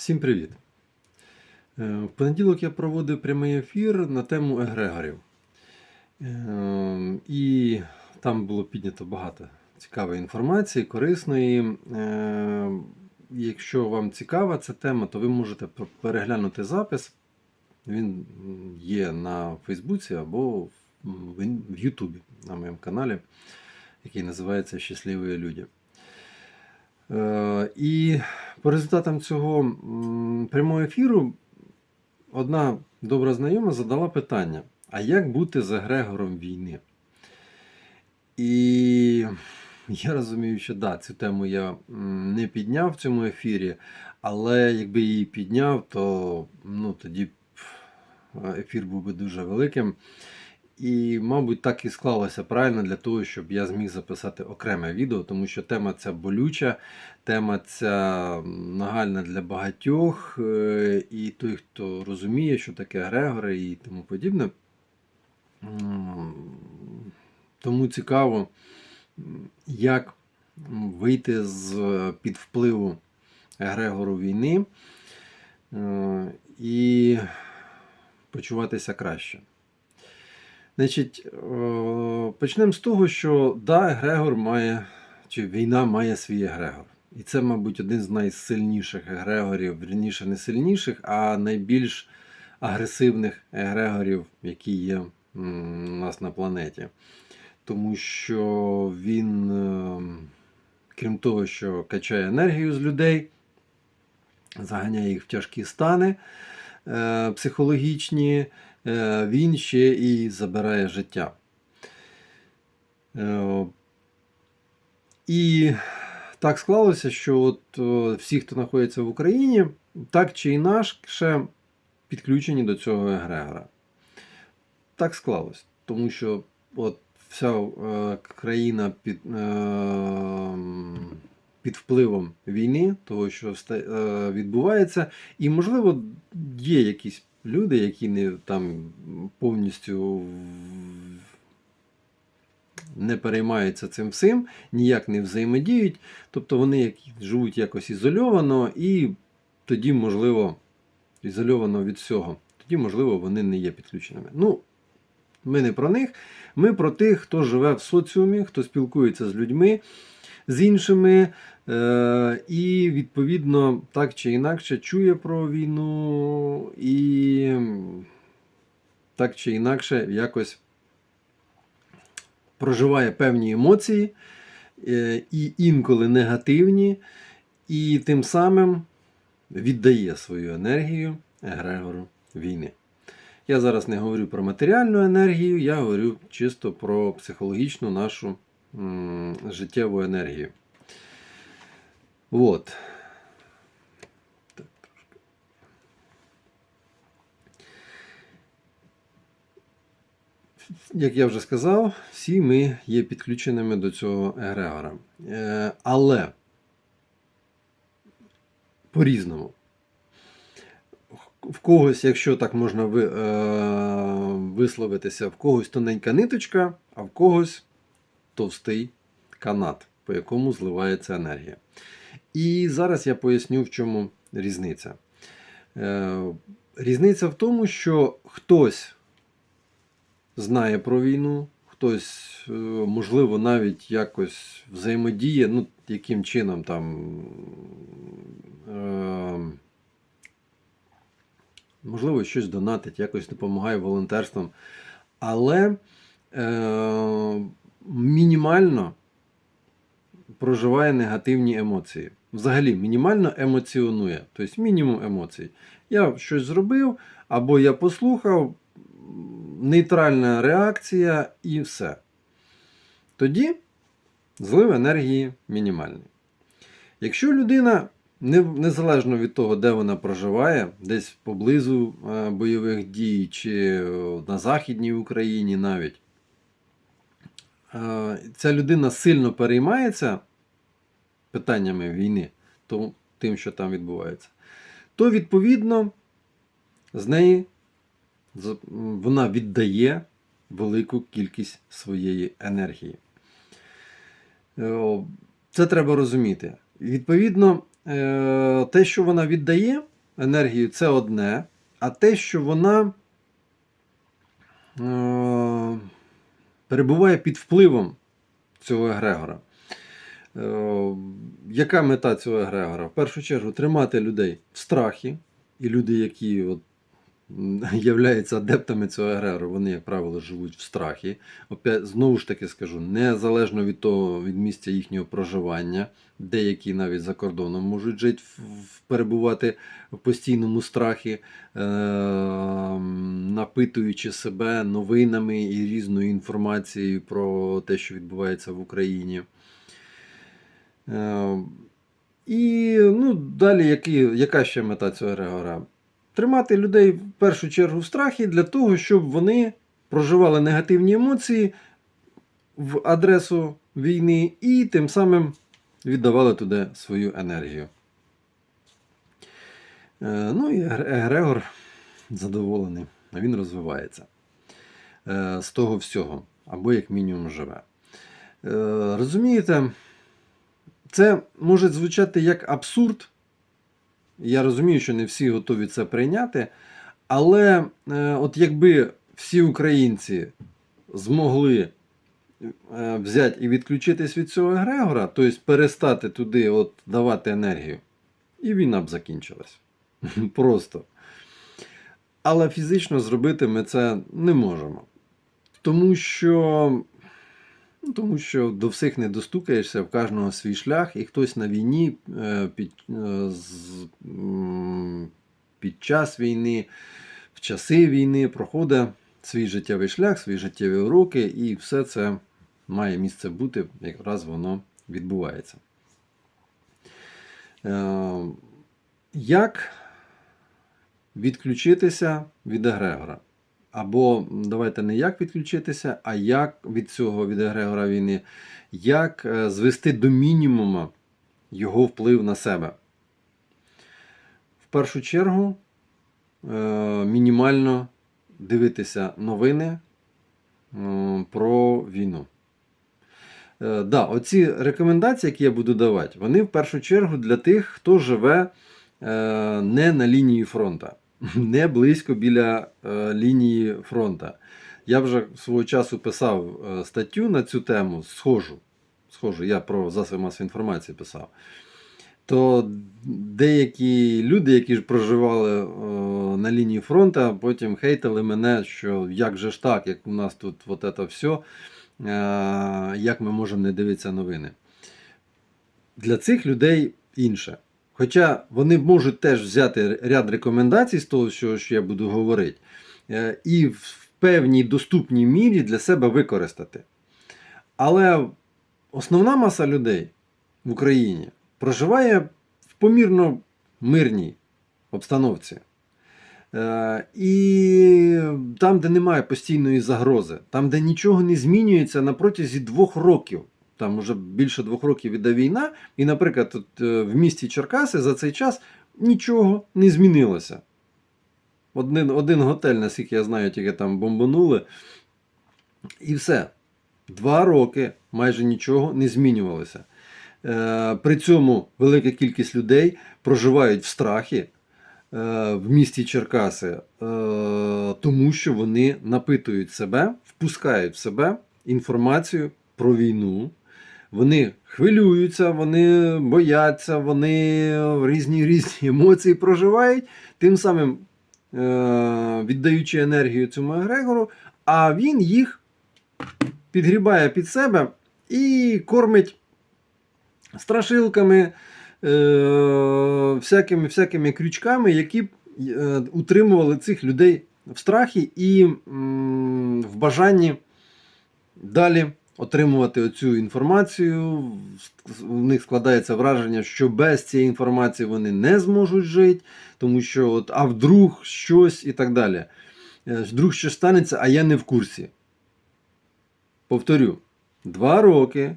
Всім привіт! Е, В понеділок я проводив прямий ефір на тему егрегорів. Е, І там було піднято багато цікавої інформації, корисної. Е, Якщо вам цікава ця тема, то ви можете переглянути запис. Він є на Фейсбуці або в- Ютубі на моєму каналі, який називається Щасливі люди. Е, І по результатам цього прямого ефіру одна добра знайома задала питання: а як бути з егрегором війни? І я розумію, що да, цю тему я не підняв в цьому ефірі, але якби її підняв, то ну, тоді б ефір був би дуже великим. І, мабуть, так і склалося правильно для того, щоб я зміг записати окреме відео, тому що тема ця болюча, тема ця нагальна для багатьох, е, і той, хто розуміє, що таке Грегори і тому подібне. Тому цікаво, як вийти з під впливу Грегору війни е, і почуватися краще. Значить, е, почнемо з того, що да, Егрегор має, чи війна має свій Егрегор. І це, мабуть, один з найсильніших егрегорів, вірніше не сильніших, а найбільш агресивних егрегорів, які є у нас на планеті. Тому що він, е, крім того, що качає енергію з людей, заганяє їх в тяжкі стани е, психологічні, він ще і забирає життя. Е, І так склалося, що от е, всі, хто знаходиться в Україні, так чи інакше підключені до цього егрегора. Так склалось. Тому що от вся е, країна під, е, під впливом війни, того, що е, відбувається, і, можливо, є якісь люди, які не там повністю не переймаються цим всім, ніяк не взаємодіють. Тобто вони живуть якось ізольовано, і тоді, можливо, ізольовано від всього. Тоді, можливо, вони не є підключеними. Ну, ми не про них, ми про тих, хто живе в соціумі, хто спілкується з людьми, з іншими, і, відповідно, так чи інакше чує про війну, і так чи інакше якось проживає певні емоції, е, і інколи негативні, і тим самим віддає свою енергію егрегору війни. Я зараз не говорю про матеріальну енергію, я говорю чисто про психологічну нашу життєву енергію. От. Як я вже сказав, всі ми є підключеними до цього егрегора. Е, але по-різному. В когось, якщо так можна е, висловитися, в когось тоненька ниточка, а в когось товстий канат, по якому зливається енергія. І зараз я поясню, в чому різниця. Е, різниця в тому, що хтось знає про війну, хтось, е, можливо, навіть якось взаємодіє, ну, яким чином там. Е, можливо, щось донатить, якось допомагає волонтерством. Але е, мінімально проживає негативні емоції. Взагалі, мінімально емоціонує. Тобто мінімум емоцій. Я щось зробив, або я послухав, нейтральна реакція і все. Тоді злив енергії мінімальний. Якщо людина незалежно від того, де вона проживає, десь поблизу е, бойових дій чи е, на Західній Україні навіть, е, ця людина сильно переймається питаннями війни, то, тим, що там відбувається, то відповідно з неї вона віддає велику кількість своєї енергії. Е, Це треба розуміти. Відповідно, е, те, що вона віддає, енергію це одне, а те, що вона е, перебуває під впливом цього егрегора. Е, яка мета цього егрегора? В першу чергу тримати людей в страхі, і люди, які от, являються адептами цього егрегору, вони, як правило, живуть в страхі. Знову ж таки скажу, незалежно від того, від місця їхнього проживання, деякі навіть за кордоном можуть жити, перебувати в постійному страхі, е, напитуючи себе новинами і різною інформацією про те, що відбувається в Україні. Е, І ну, далі які, яка ще мета цього Егрегора? Тримати людей в першу чергу в страхі для того, щоб вони проживали негативні емоції в адресу війни і тим самим віддавали туди свою енергію. Е, Ну і Егрегор задоволений, він розвивається е, з того всього, або як мінімум живе. Розумієте, це може звучати як абсурд. Я розумію, що не всі готові це прийняти. Але е, от якби всі українці змогли е, взяти і відключитись від цього егрегора, тобто перестати туди от давати енергію, і війна б закінчилась. Просто. Але фізично зробити ми це не можемо. Тому що Ну, тому що до всіх не достукаєшся, в кожного свій шлях, і хтось на війні е, під, е, під час війни, в часи війни проходить свій життєвий шлях, свої життєві уроки, і все це має місце бути, якраз воно відбувається. Е, Як відключитися від егрегора? Або давайте не як відключитися, а як від цього від егрегора війни, як е, звести до мінімуму його вплив на себе. В першу чергу е, мінімально дивитися новини про війну. Е, Да, оці рекомендації, які я буду давати, вони в першу чергу для тих, хто живе не на лінії фронту не близько біля е, лінії фронта. Я вже свого часу писав е, статтю на цю тему, схожу. схожу, я про засоби масової інформації писав. То деякі люди, які ж проживали е, на лінії фронту, потім хейтили мене, що як же ж так, як у нас тут от це все, як ми можемо не дивитися новини. Для цих людей інше. Хоча вони можуть теж взяти ряд рекомендацій з того, що, я буду говорити, е, і в певній доступній мірі для себе використати. Але основна маса людей в Україні проживає в помірно мирній обстановці. Е, І там, де немає постійної загрози, там, де нічого не змінюється на протязі двох років. Там вже більше двох років іде війна, і, наприклад, тут е, в місті Черкаси за цей час нічого не змінилося. Один, один готель, наскільки я знаю, тільки там бомбанули. І все. Два роки майже нічого не змінювалося. Е, При цьому велика кількість людей проживають в страхі е, в місті Черкаси, тому що вони напитують себе, впускають в себе інформацію про війну. Вони хвилюються, вони бояться, вони різні різні емоції проживають, тим самим е, віддаючи енергію цьому егрегору, а він їх підгрібає під себе і кормить страшилками, е, всякими, всякими крючками, які е, утримували цих людей в страхі і в бажанні далі отримувати оцю інформацію. У них складається враження, що без цієї інформації вони не зможуть жити, тому що от, а вдруг щось і так далі. Е, Вдруг щось станеться, а я не в курсі. Повторю, два роки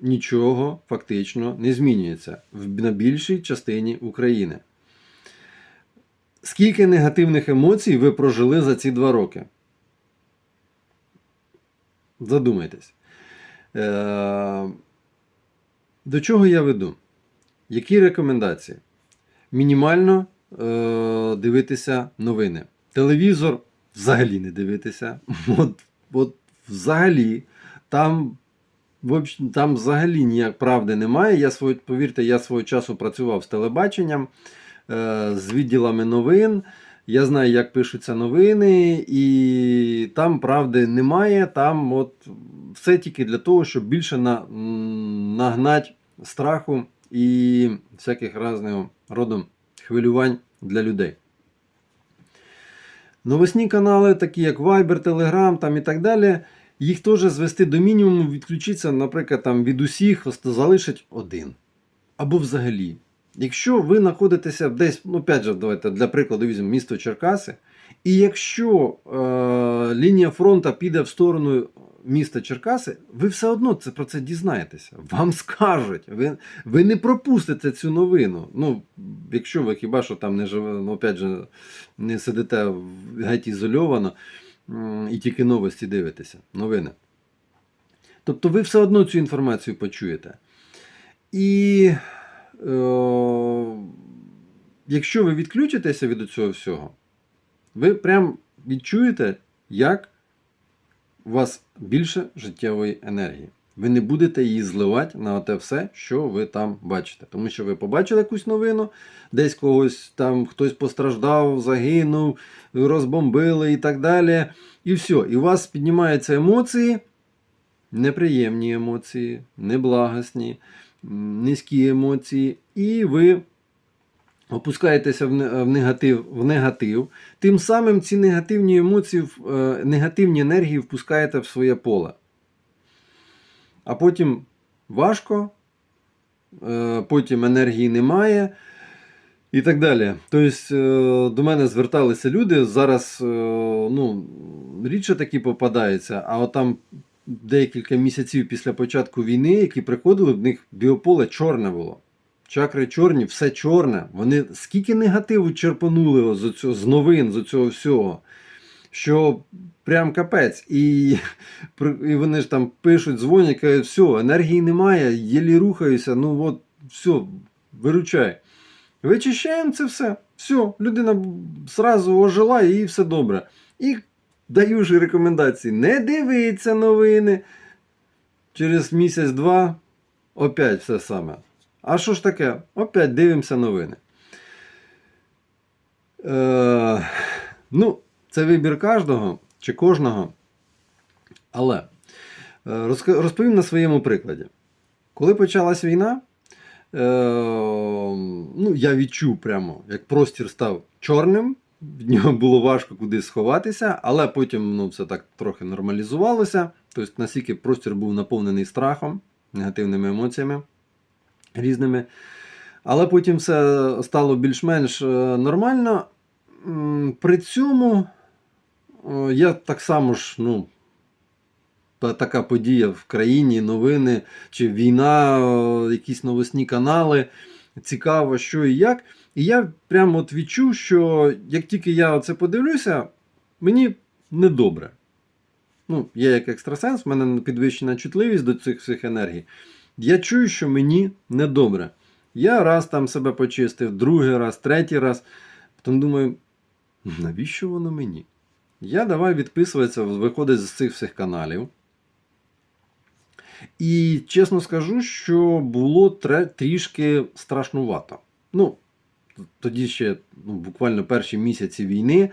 нічого фактично не змінюється на більшій частині України. Скільки негативних емоцій ви прожили за ці два роки? Задумайтесь. Е, До чого я веду? Які рекомендації? Мінімально е, дивитися новини. Телевізор взагалі не дивитися. От, от взагалі, там, там взагалі ніяк правди немає. Я свого, повірте, я свого часу працював з телебаченням, е, з відділами новин. Я знаю, як пишуться новини, і там правди немає. Там от все тільки для того, щоб більше на, м, нагнать страху і всяких різного роду хвилювань для людей. Новосні канали, такі як Viber, Telegram там і так далі, їх теж звести до мінімуму, відключитися, наприклад, там, від усіх, залишить один. Або взагалі. Якщо ви знаходитеся десь, ну, опять же, давайте для прикладу візьмемо місто Черкаси, і якщо е, лінія фронту піде в сторону міста Черкаси, ви все одно це, про це дізнаєтеся. Вам скажуть. Ви, ви не пропустите цю новину. Ну, якщо ви хіба що там не живе, ну, опять же, не сидите геть ізольовано і тільки новості дивитеся, новини. Тобто ви все одно цю інформацію почуєте. І якщо ви відключитеся від цього всього, ви прям відчуєте, як у вас більше життєвої енергії. Ви не будете її зливати на те все, що ви там бачите. Тому що ви побачили якусь новину, десь когось там хтось постраждав, загинув, розбомбили і так далі. І все. І у вас піднімаються емоції, неприємні емоції, неблагосні, низькі емоції, і ви опускаєтеся в в негатив, в негатив. Тим самим ці негативні емоції, е, негативні енергії впускаєте в своє поле. А потім важко, е, потім енергії немає. І так далі. Тобто е, до мене зверталися люди. Зараз е, ну, рідше такі попадаються, а от там декілька місяців після початку війни, які приходили, в них біополе чорне було. Чакри чорні, все чорне. Вони скільки негативу черпанули з, оцього, з новин, з цього всього, що прям капець. І, і вони ж там пишуть, дзвонять, кажуть, все, енергії немає, єлі рухаюся, ну от, все, виручай. Вичищаємо це все. Все, людина зразу ожила і все добре. І даю ж рекомендації: не дивіться новини. Через місяць-два опять все саме. А що ж таке? Опять дивимося новини. Е, ну, це вибір кожного чи кожного. Але е, розповім на своєму прикладі. Коли почалась війна, е, ну, я відчув прямо, як простір став чорним, від нього було важко кудись сховатися, але потім ну, все так трохи нормалізувалося. Тобто, наскільки простір був наповнений страхом, негативними емоціями різними. Але потім все стало більш-менш е, нормально. При цьому е, я так само ж, ну, така подія в країні, новини, чи війна, е, якісь новосні канали. Цікаво, що і як. І я прямо от відчув, що як тільки я це подивлюся, мені недобре. Ну, я як екстрасенс, в мене підвищена чутливість до цих всіх енергій. Я чую, що мені недобре. Я раз там себе почистив, другий раз, третій раз. Потім думаю, навіщо воно мені? Я давай відписуватися, виходить з цих всіх каналів. І чесно скажу, що було трішки страшнувато. Ну, тоді ще ну, буквально перші місяці війни.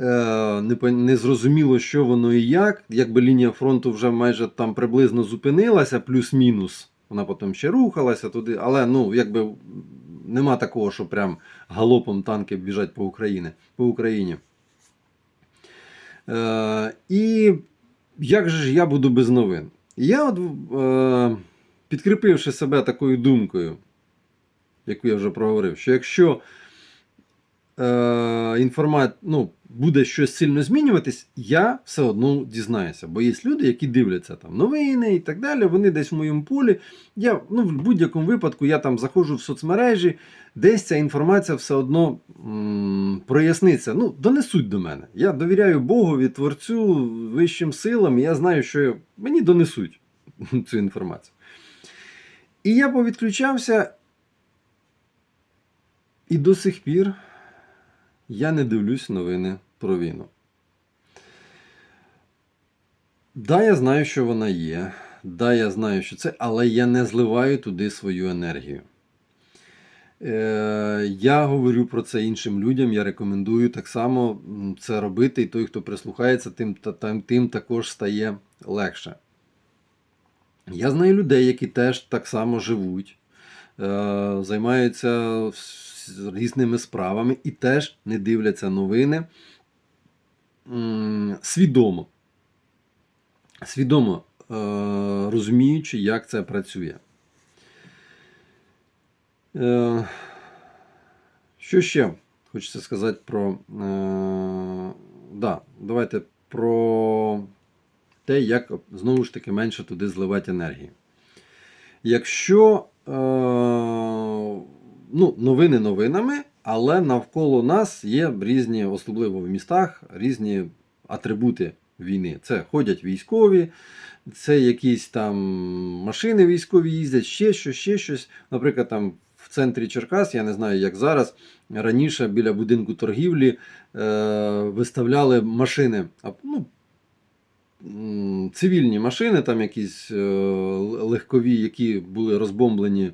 Е, не, не зрозуміло, що воно і як. Якби лінія фронту вже майже там приблизно зупинилася, плюс-мінус. Вона потім ще рухалася туди, але ну, якби нема такого, що прям галопом танки біжать по Україні. По Україні. Е, і як же ж я буду без новин? Я, от, е, підкріпивши себе такою думкою, яку я вже проговорив, що якщо е, інформа... ну, буде щось сильно змінюватись, я все одно дізнаюся. Бо є люди, які дивляться там новини і так далі. Вони десь в моєму полі. Я ну, в будь-якому випадку я там заходжу в соцмережі, десь ця інформація все одно м- проясниться. Ну, донесуть до мене. Я довіряю Богові, творцю, вищим силам, і я знаю, що мені донесуть цю інформацію. І я повідключався. І до сих пір я не дивлюсь новини про війну. Да, я знаю, що вона є. Да, я знаю, що це, але я не зливаю туди свою енергію. Е, я говорю про це іншим людям, я рекомендую так само це робити, і той, хто прислухається, тим, тим, тим також стає легше. Я знаю людей, які теж так само живуть, е, займаються різними справами і теж не дивляться новини свідомо. Свідомо е, розуміючи, як це працює. Е, що ще хочеться сказати про. Е, да, давайте про те, як знову ж таки менше туди зливати енергії. Якщо е, ну, новини новинами, але навколо нас є різні, особливо в містах, різні атрибути війни. Це ходять військові, це якісь там машини військові їздять, ще щось, ще щось. Наприклад, там в центрі Черкас, я не знаю, як зараз. Раніше біля будинку торгівлі е, виставляли машини. Ну, цивільні машини, там якісь е, легкові, які були розбомблені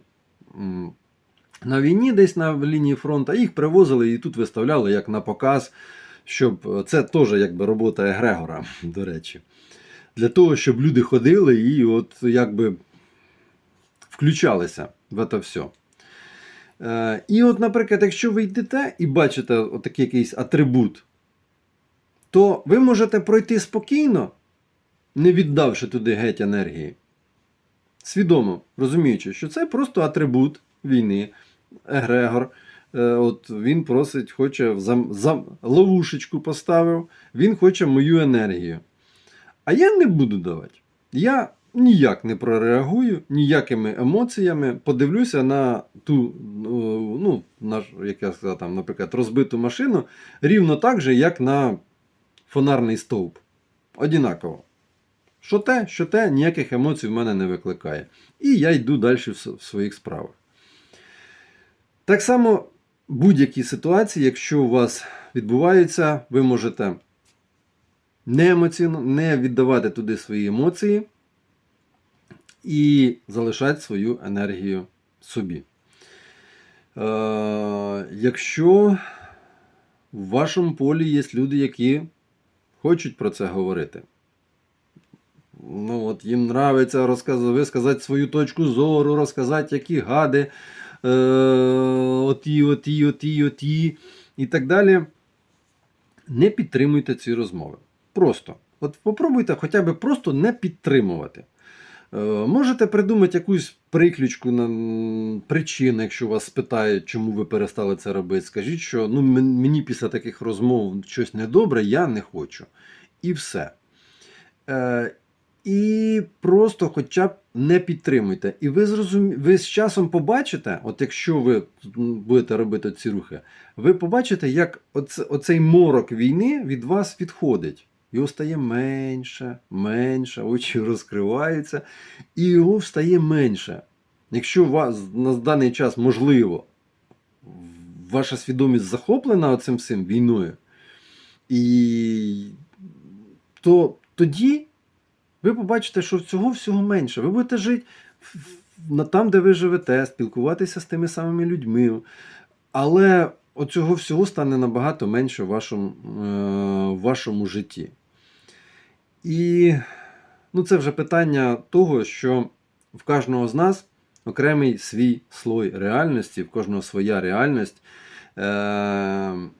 на війні, десь на лінії фронту, їх привозили і тут виставляли як на показ, щоб це теж якби робота Егрегора, до речі. Для того, щоб люди ходили і от якби включалися в це все. Е, І от, наприклад, якщо ви йдете і бачите отакий якийсь атрибут, то ви можете пройти спокійно, не віддавши туди геть енергії. Свідомо розуміючи, що це просто атрибут війни, егрегор. Е, От він просить, хоче за, за ловушечку поставив, він хоче мою енергію. А я не буду давати. Я ніяк не прореагую, ніякими емоціями подивлюся на ту, ну, на, як я сказав, там, наприклад, розбиту машину рівно так же, як на фонарний стовп. Однаково. Що те, що те, ніяких емоцій в мене не викликає. І я йду далі в своїх справах. Так само, будь-які ситуації, якщо у вас відбуваються, ви можете не емоційно, не віддавати туди свої емоції і залишати свою енергію собі. Е, якщо в вашому полі є люди, які хочуть про це говорити. Ну, от їм нравиться розказати, висказати свою точку зору, розказати, які гади, е, оті, оті, оті, оті і так далі. Не підтримуйте ці розмови. Просто. От попробуйте хоча б просто не підтримувати. Е, Можете придумати якусь приключку на причину, якщо вас спитають, чому ви перестали це робити. Скажіть, що ну, мені після таких розмов щось недобре, я не хочу. І все. Е, і просто хоча б не підтримуйте. І ви зрозумі... ви з часом побачите, от якщо ви будете робити ці рухи, ви побачите, як оце, оцей морок війни від вас відходить. Його стає менше, менше, очі розкриваються, і його стає менше. Якщо вас на даний час можливо, ваша свідомість захоплена цим всім війною, і то тоді ви побачите, що цього всього менше. Ви будете жити там, де ви живете, спілкуватися з тими самими людьми. Але оцього всього стане набагато менше в вашому, е, в вашому житті. І ну, це вже питання того, що в кожного з нас окремий свій слой реальності, в кожного своя реальність. Е-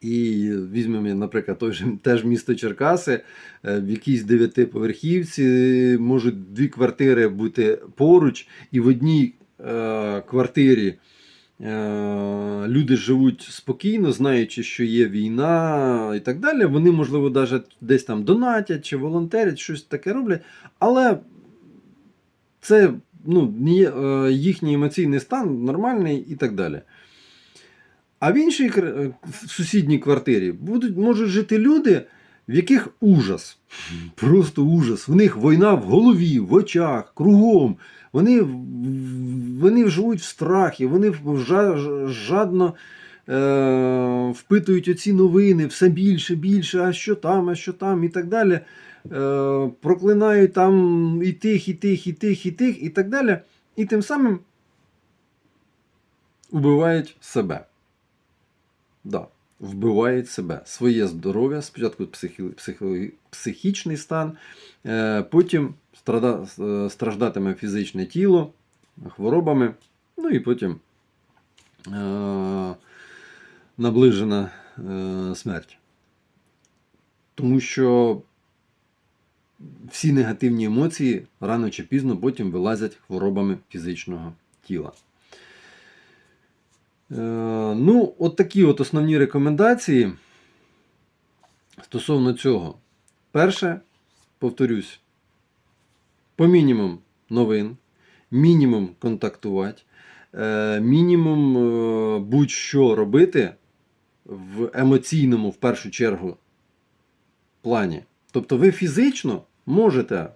і візьмемо, наприклад, той же теж місто Черкаси, е, в якійсь дев'ятиповерхівці можуть дві квартири бути поруч, і в одній е, квартирі люди живуть спокійно, знаючи, що є війна і так далі. Вони, можливо, навіть десь там донатять чи волонтерять, щось таке роблять, але це ну, е, їхній емоційний стан нормальний і так далі. А в іншій е, в сусідній квартирі будуть, можуть жити люди, в яких ужас. Просто ужас. В них війна в голові, в очах, кругом. Вони, вони живуть в страхі, вони жадно е, впитують оці новини все більше, більше, а що там, а що там, і так далі. Е, проклинають там і тих, і тих, і тих, і тих, і так далі. І тим самим вбивають себе. Да, вбивають себе, своє здоров'я, спочатку психі, психо- психічний стан, е, потім страда, е, страждатиме фізичне тіло хворобами, ну і потім е, наближена е, смерть. Тому що всі негативні емоції рано чи пізно потім вилазять хворобами фізичного тіла. Е, ну, от такі от основні рекомендації стосовно цього. Перше, повторюсь, по мінімум новин, мінімум контактувати, е, мінімум е, будь-що робити в емоційному, в першу чергу, плані. Тобто ви фізично можете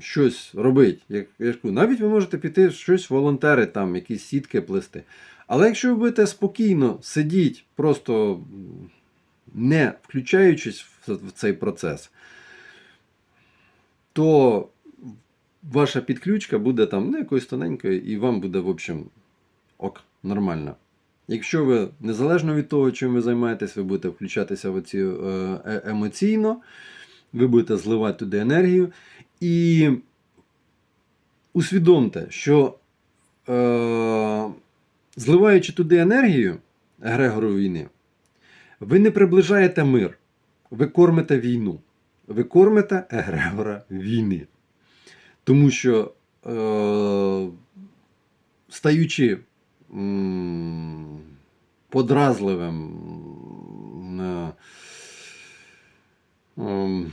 щось робити. Як я кажу, навіть ви можете піти щось волонтери, там, якісь сітки плести. Але якщо ви будете спокійно сидіти, просто не включаючись в цей процес, то ваша підключка буде там ну, якоюсь тоненькою, і вам буде, в общем, ок, нормально. Якщо ви незалежно від того, чим ви займаєтесь, ви будете включатися в ці, е, е- емоційно, ви будете зливати туди енергію. І усвідомте, що е- зливаючи туди енергію Егрегору війни, ви не приближаєте мир, ви кормите війну. Ви кормите Егрегора війни. Тому що, е- стаючи м, подразливим, м, е,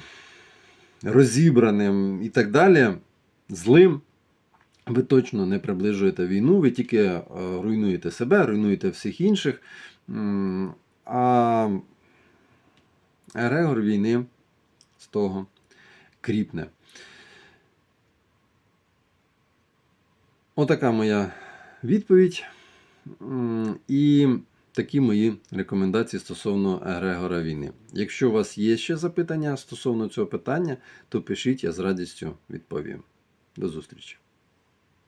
розібраним і так далі, злим, ви точно не приближуєте війну, ви тільки е, руйнуєте себе, руйнуєте всіх інших. А Ерегор війни з того кріпне. Отака моя відповідь. І такі мої рекомендації стосовно Егрегора війни. Якщо у вас є ще запитання стосовно цього питання, то пишіть, я з радістю відповім. До зустрічі.